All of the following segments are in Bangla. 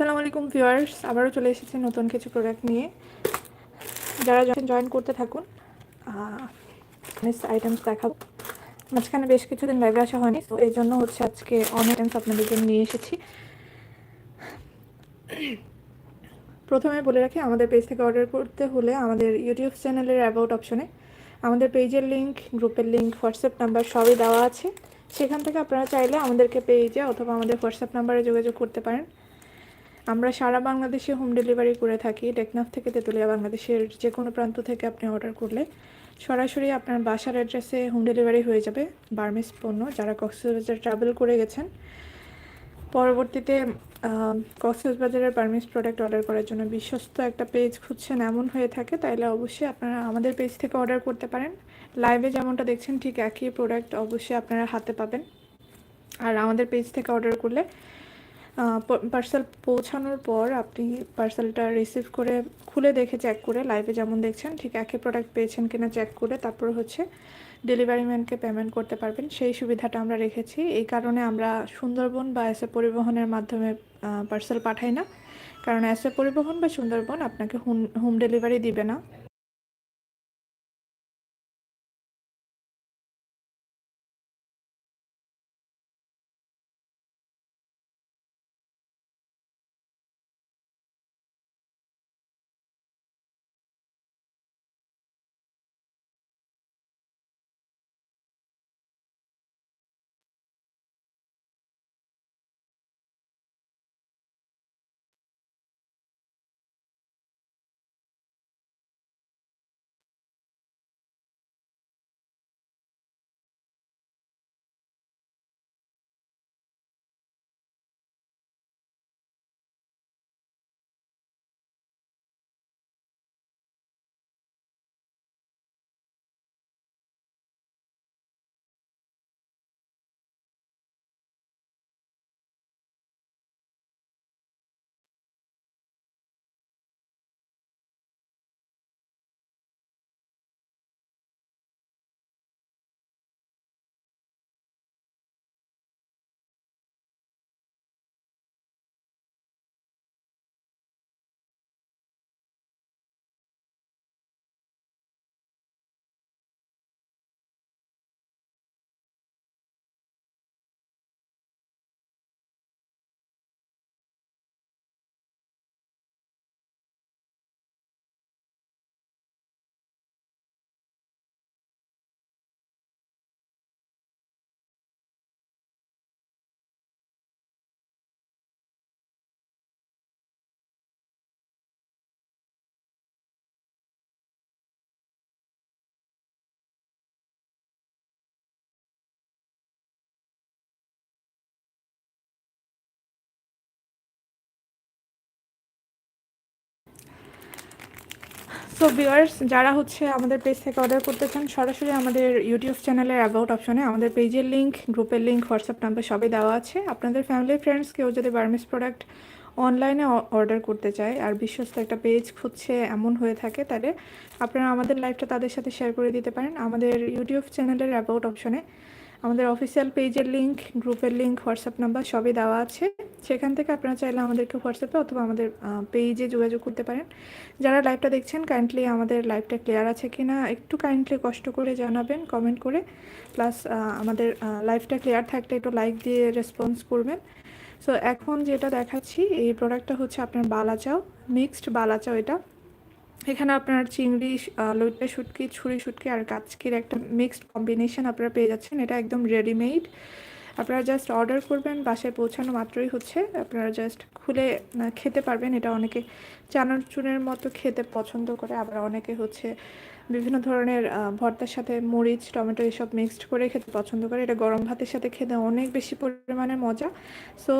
আসসালামু আলাইকুম ভিউয়ার্স, আবারও চলে এসেছি নতুন কিছু প্রোডাক্ট নিয়ে। যারা জয়েন করতে থাকুন আইটেমস দেখাবো। মাঝখানে বেশ কিছুদিন লাইভে আসা হয়নি, তো এই জন্য হচ্ছে আজকে অনেক আইটেমস আপনাদের জন্য নিয়ে এসেছি। প্রথমে বলে রাখি, আমাদের পেজ থেকে অর্ডার করতে হলে আমাদের ইউটিউব চ্যানেলের অ্যাবাউট অপশনে আমাদের পেজের লিঙ্ক গ্রুপের লিঙ্ক হোয়াটসঅ্যাপ নাম্বার সবই দেওয়া আছে। সেখান থেকে আপনারা চাইলে আমাদেরকে পেজে অথবা আমাদের হোয়াটসঅ্যাপ নাম্বারে যোগাযোগ করতে পারেন। আমরা সারা বাংলাদেশে হোম ডেলিভারি করে থাকি। টেকনাফ থেকে তেঁতুলিয়া, বাংলাদেশের যে কোনো প্রান্ত থেকে আপনি অর্ডার করলে সরাসরি আপনার বাসার অ্যাড্রেসে হোম ডেলিভারি হয়ে যাবে বার্মিস পণ্য। যারা কক্সবাজার ট্রাভেল করে গেছেন, পরবর্তীতে কক্সবাজারের বার্মিস প্রোডাক্ট অর্ডার করার জন্য বিশ্বস্ত একটা পেজ খুঁজছেন, এমন হয়ে থাকে, তাইলে অবশ্যই আপনারা আমাদের পেজ থেকে অর্ডার করতে পারেন। লাইভে যেমনটা দেখছেন, ঠিক একই প্রোডাক্ট অবশ্যই আপনারা হাতে পাবেন। আর আমাদের পেজ থেকে অর্ডার করলে পার্সেল পৌঁছানোর পর আপনি পার্সেলটা রিসিভ করে খুলে দেখে চেক করে লাইভে যেমন দেখছেন, ঠিক একই প্রোডাক্ট পেয়েছেন কিনা চেক করে তারপর হচ্ছে ডেলিভারি ম্যানকে পেমেন্ট করতে পারবেন। সেই সুবিধাটা আমরা রেখেছি। এই কারণে আমরা সুন্দরবন বা এসে পরিবহনের মাধ্যমে পার্সেল পাঠাই না। কারণ এসে পরিবহন বা সুন্দরবন আপনাকে হোম ডেলিভারি দিবে না। সো ভিউয়ার্স যারা হচ্ছে আমাদের পেজ থেকে অর্ডার করতে চান, সরাসরি আমাদের ইউটিউব চ্যানেলের অ্যাবাউট অপশনে আমাদের পেজের লিঙ্ক গ্রুপের লিঙ্ক হোয়াটসঅ্যাপ নাম্বার সবই দেওয়া আছে। আপনাদের ফ্যামিলি ফ্রেন্ডস কেউ যদি বার্মিস প্রোডাক্ট অনলাইনে অর্ডার করতে চায় আর বিশ্বস্ত একটা পেজ খুঁজছে, এমন হয়ে থাকে, তাহলে আপনারা আমাদের লাইভটা তাদের সাথে শেয়ার করে দিতে পারেন। আমাদের ইউটিউব চ্যানেলের অ্যাবাউট অপশনে আমাদের অফিসিয়াল পেজের লিঙ্ক গ্রুপের লিঙ্ক হোয়াটসঅ্যাপ নাম্বার সবই দেওয়া আছে। সেখান থেকে আপনারা চাইলে আমাদেরকে হোয়াটসঅ্যাপে অথবা আমাদের পেজে যোগাযোগ করতে পারেন। যারা লাইভটা দেখছেন কাইন্ডলি আমাদের লাইভটা ক্লিয়ার আছে কি না একটু কাইন্ডলি কষ্ট করে জানাবেন কমেন্ট করে। প্লাস আমাদের লাইভটা ক্লিয়ার থাকলে একটু লাইক দিয়ে রেসপন্স করবেন। সো এখন যেটা দেখাচ্ছি, এই প্রোডাক্টটা হচ্ছে আপনার বালাচাও মিক্সড বালাচাও এটা। এখানে আপনার চিংড়ি লইটে শুটকি, ছুরি শুটকি আর কাচকির একটা মিক্সড কম্বিনেশন আপনারা পেয়ে যাচ্ছেন। এটা একদম রেডিমেড আপনারা জাস্ট অর্ডার করবেন, বাসায় পৌঁছানো মাত্রই হচ্ছে। আপনারা জাস্ট খুলে খেতে পারবেন। এটা অনেকে চানাচুরের মতো খেতে পছন্দ করে, আবার অনেকে হচ্ছে বিভিন্ন ধরনের ভর্তার সাথে মরিচ, টমেটো এসব মিক্সড করে খেতে পছন্দ করে। এটা গরম ভাতের সাথে খেতে অনেক বেশি পরিমাণে মজা। সো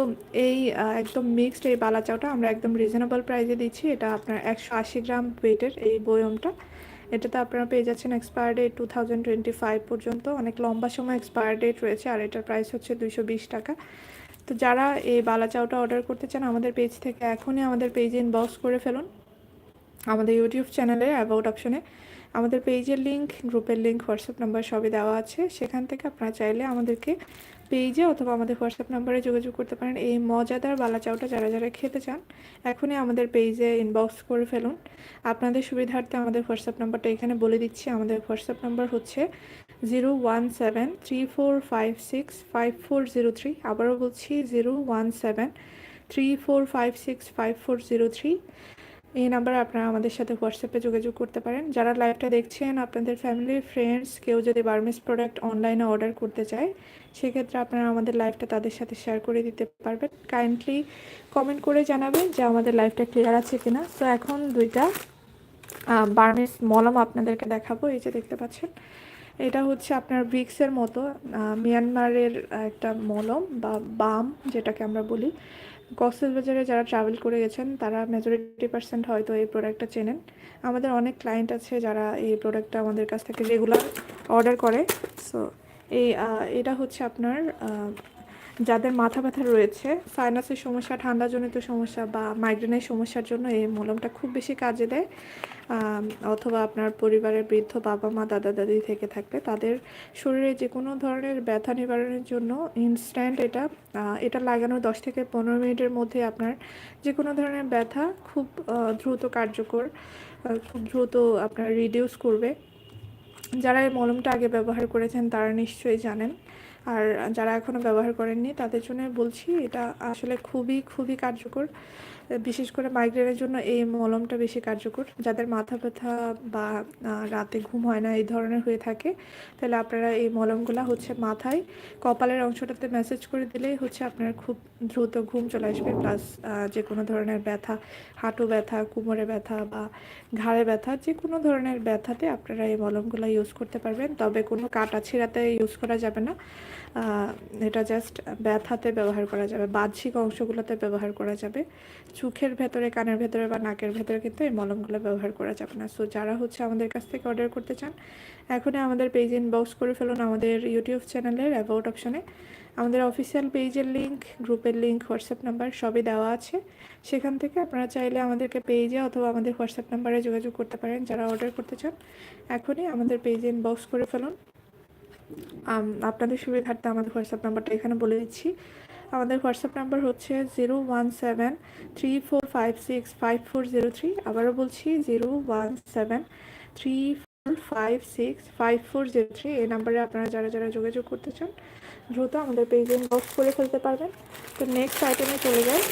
এই একদম মিক্সড এই বালা চাউটা আমরা একদম রিজনেবল প্রাইসে দিচ্ছি। এটা আপনার একশো আশি গ্রাম ওয়েটের এই বয়মটা। এটাতে আপনারা পেয়ে যাচ্ছেন expire date two thousand twenty five পর্যন্ত। অনেক লম্বা সময় এক্সপায়ার ডেট রয়েছে, আর এটার প্রাইস হচ্ছে দুইশো বিশ টাকা। তো যারা এই বালা চাউটা অর্ডার করতে চান, আমাদের পেজ থেকে এখনই আমাদের পেজে ইনবক্স করে ফেলুন। আমাদের ইউটিউব চ্যানেলে অ্যাবাউট অপশনে আমাদের পেজের লিঙ্ক গ্রুপের লিঙ্ক হোয়াটসঅ্যাপ নাম্বার সবই দেওয়া আছে। সেখান থেকে আপনারা চাইলে আমাদেরকে পেজে অথবা আমাদের হোয়াটসঅ্যাপ নাম্বারে যোগাযোগ করতে পারেন। এই মজাদার বালা চাউটা যারা যারা খেতে চান, এখনই আমাদের পেজে ইনবক্স করে ফেলুন। আপনাদের সুবিধার্থে আমাদের হোয়াটসঅ্যাপ নাম্বারটা এখানে বলে দিচ্ছি। আমাদের হোয়াটসঅ্যাপ নাম্বার হচ্ছে zero one seven three four five six five four zero three আবারও বলছি zero one seven three four five six five four zero three এই নাম্বারে আপনারা আমাদের সাথে হোয়াটসঅ্যাপে যোগাযোগ করতে পারেন। যারা লাইভটা দেখছেন, আপনাদের ফ্যামিলি ফ্রেন্ডস কেউ যদি বার্মিস প্রোডাক্ট অনলাইনে অর্ডার করতে চায়, সেক্ষেত্রে আপনারা আমাদের লাইভটা তাদের সাথে শেয়ার করে দিতে পারবেন। কাইন্ডলি কমেন্ট করে জানাবেন যে আমাদের লাইভটা ক্লিয়ার আছে কিনা। তো এখন দুইটা বার্মিস মলম আপনাদেরকে দেখাবো। এই যে দেখতে পাচ্ছেন, এটা হচ্ছে আপনার ব্রিক্সের মতো মিয়ানমারের একটা মলম বা বাম, যেটাকে আমরা বলি। কক্সবাজারে যারা ট্রাভেল করে গেছেন, তারা মেজরিটি পার্সেন্ট হয়তো এই প্রোডাক্টটা চেনেন। আমাদের অনেক ক্লায়েন্ট আছে যারা এই প্রোডাক্টটা আমাদের কাছ থেকে রেগুলার অর্ডার করে। সো এই এটা হচ্ছে আপনার যাদের মাথা ব্যথা রয়েছে সাইনাসের সমস্যা, ঠান্ডাজনিত সমস্যা বা মাইগ্রেনের সমস্যার জন্য এই মলমটা খুব বেশি কাজে দেয়। অথবা আপনার পরিবারের বৃদ্ধ বাবা মা, দাদা দাদি থেকে থাকলে তাদের শরীরে যে কোনো ধরনের ব্যথা নিবারণের জন্য ইনস্ট্যান্ট এটা এটা লাগানোর দশ থেকে পনেরো মিনিটের মধ্যে আপনার যে কোনো ধরনের ব্যথা খুব দ্রুত কার্যকর খুব দ্রুত আপনার রিডিউস করবে। যারা এই মলমটা আগে ব্যবহার করেছেন তারা নিশ্চয়ই জানেন। আর যারা এখনও ব্যবহার করেননি তাদের জন্য বলছি এটা আসলে খুবই খুবই কার্যকর। বিশেষ করে মাইগ্রেনের জন্য এই মলমটা বেশি কার্যকর। যাদের মাথা ব্যথা বা রাতে ঘুম হয় না, এই ধরনের হয়ে থাকে, তাহলে আপনারা এই মলমগুলা হচ্ছে মাথায়, কপালের অংশটাতে মেসেজ করে দিলেই হচ্ছে আপনার খুব দ্রুত ঘুম চলে আসবে প্লাস যে কোনো ধরনের ব্যথা, হাঁটু ব্যথা, কোমরে ব্যথা বা ঘাড়ে ব্যথা যে কোনো ধরনের ব্যথাতে আপনারা এই মলমগুলো ইউজ করতে পারবেন। তবে কোনো কাটা ছিঁড়াতে ইউজ করা যাবে না। এটা জাস্ট ব্যথাতে ব্যবহার করা যাবে, বাহ্যিক অংশগুলোতে ব্যবহার করা যাবে। চোখের ভেতরে, কানের ভেতরে বা নাকের ভেতরে কিন্তু এই মলমগুলো ব্যবহার করা যাবে না। সো যারা হচ্ছে আমাদের কাছ থেকে অর্ডার করতে চান, এখনই আমাদের পেজ ইনবক্স করে ফেলুন আমাদের ইউটিউব চ্যানেলের অ্যাবাউট অপশনে আমাদের অফিসিয়াল পেজের লিঙ্ক গ্রুপের লিঙ্ক হোয়াটসঅ্যাপ নাম্বার সবই দেওয়া আছে। সেখান থেকে আপনারা চাইলে আমাদেরকে পেজে অথবা আমাদের হোয়াটসঅ্যাপ নাম্বারে যোগাযোগ করতে পারেন যারা অর্ডার করতে চান। এখনই আমাদের পেজে ইনবক্স করে ফেলুন। আপনাদের সুবিধার্থে আমাদের হোয়াটসঅ্যাপ নাম্বারটা এখানে বলে দিচ্ছি। আমাদের হোয়াটসঅ্যাপ নাম্বার হচ্ছে zero one seven three four five six five four zero three. আবারও বলছি zero one seven three four five six five four zero three. এই নাম্বারে আপনারা যারা যারা যোগাযোগ করতে চান, দ্রুত আমাদের পেজে ইনবক্স করে ফেলতে পারবেন। তো নেক্সট আইটেমে চলে যাই।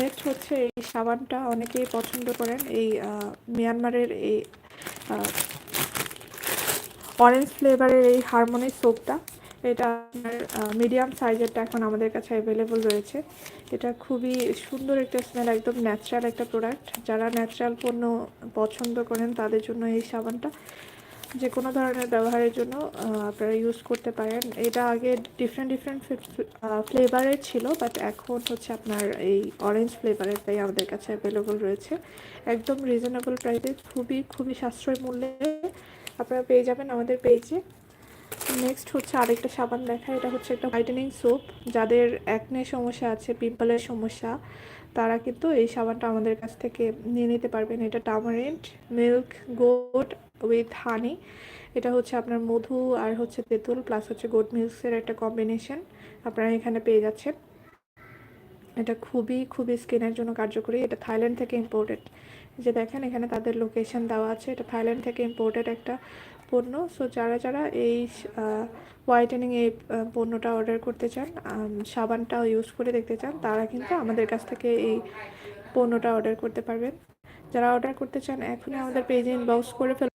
নেক্সট হচ্ছে এই সাবানটা। অনেকেই পছন্দ করেন এই মিয়ানমারের এই অরেঞ্জ ফ্লেভারের এই হারমোনি সোপটা এটা আপনার মিডিয়াম সাইজেরটা এখন আমাদের কাছে অ্যাভেলেবল রয়েছে। এটা খুবই সুন্দর একটা স্মেল একদম ন্যাচারাল একটা প্রোডাক্ট যারা ন্যাচারাল পণ্য পছন্দ করেন, তাদের জন্য এই সাবানটা যে কোনো ধরনের ব্যবহারের জন্য আপনারা ইউজ করতে পারেন। এটা আগে ডিফারেন্ট ডিফারেন্ট ফ্লেভারের ছিল বাট এখন হচ্ছে আপনার এই অরেঞ্জ ফ্লেভারের তাই আমাদের কাছে অ্যাভেলেবল রয়েছে। একদম রিজনেবল প্রাইসে খুবই খুবই সাশ্রয় মূল্যে আপনারা পেয়ে যাবেন আমাদের পেজে নেক্সট হচ্ছে আরেকটা সাবান দেখা, এটা হচ্ছে একটা হোয়াইটেনিং সোপ যাদের অ্যাকনে সমস্যা আছে পিম্পলের সমস্যা, তারা কিন্তু এই সাবানটা আমাদের কাছ থেকে নিয়ে নিতে পারবেন। এটা tamarind milk goat with honey এটা হচ্ছে আপনার মধু আর হচ্ছে তেঁতুল প্লাস হচ্ছে গোট মিল্কসের একটা কম্বিনেশন আপনারা এখানে পেয়ে যাচ্ছেন। এটা খুবই খুবই স্কিনের জন্য কার্যকরী। এটা থাইল্যান্ড থেকে ইম্পোর্টেড যে দেখেন, এখানে তাদের লোকেশন দেওয়া আছে। এটা থাইল্যান্ড থেকে ইম্পোর্টেড একটা পণ্য। সো যারা যারা এই হোয়াইটেনিং এই পণ্যটা অর্ডার করতে চান সাবানটাও সাবানটা ইউজ করে দেখতে চান, তারা কিন্তু আমাদের কাছ থেকে এই পণ্যটা অর্ডার করতে পারবেন। যারা অর্ডার করতে চান, এখনই আমাদের পেজে ইনবক্স করে ফেল